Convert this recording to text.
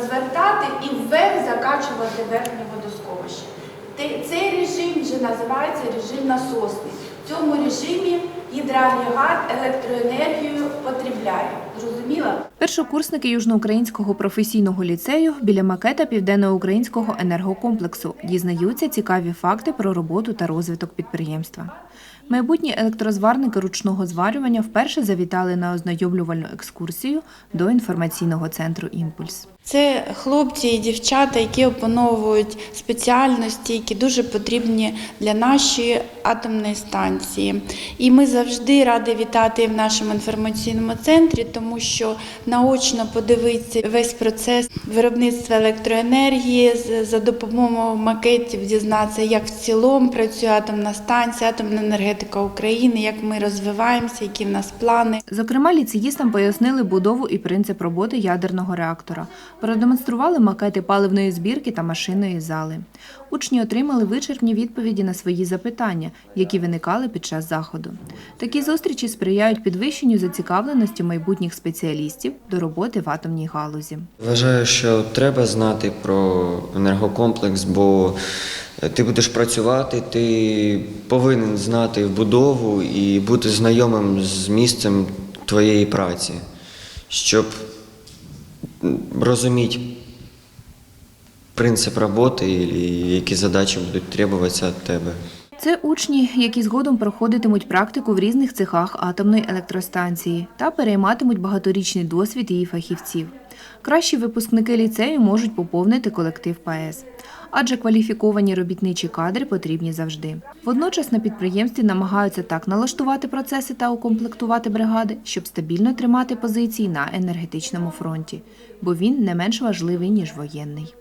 розвертати і вверх закачувати верхнє водосховище. Цей режим вже називається режим насосний. В цьому режимі гідроагрегат електроенергію потребляє. Зрозуміло? Першокурсники Южноукраїнського професійного ліцею біля макета Південноукраїнського енергокомплексу дізнаються цікаві факти про роботу та розвиток підприємства. Майбутні електрозварники ручного зварювання вперше завітали на ознайомлювальну екскурсію до інформаційного центру Імпульс. Це хлопці і дівчата, які опановують спеціальності, які дуже потрібні для нашої атомної станції. І ми завжди раді вітати в нашому інформаційному центрі, тому що наочно подивитися весь процес виробництва електроенергії за допомогою макетів, дізнатися, як в цілому працює атомна станція, атомна енергетика України, як ми розвиваємося, які в нас плани. Зокрема, ліцеїстам пояснили будову і принцип роботи ядерного реактора, продемонстрували макети паливної збірки та машинної зали. Учні отримали вичерпні відповіді на свої запитання, які виникали під час заходу. Такі зустрічі сприяють підвищенню зацікавленості майбутніх спеціалістів до роботи в атомній галузі. Вважаю, що треба знати про енергокомплекс, бо ти будеш працювати, ти повинен знати вбудову і бути знайомим з місцем твоєї праці, щоб розуміти принцип роботи і які задачі будуть требуватися від тебе. Це учні, які згодом проходитимуть практику в різних цехах атомної електростанції та перейматимуть багаторічний досвід її фахівців. Кращі випускники ліцею можуть поповнити колектив ПАЕС, адже кваліфіковані робітничі кадри потрібні завжди. Водночас на підприємстві намагаються так налаштувати процеси та укомплектувати бригади, щоб стабільно тримати позиції на енергетичному фронті, бо він не менш важливий ніж воєнний.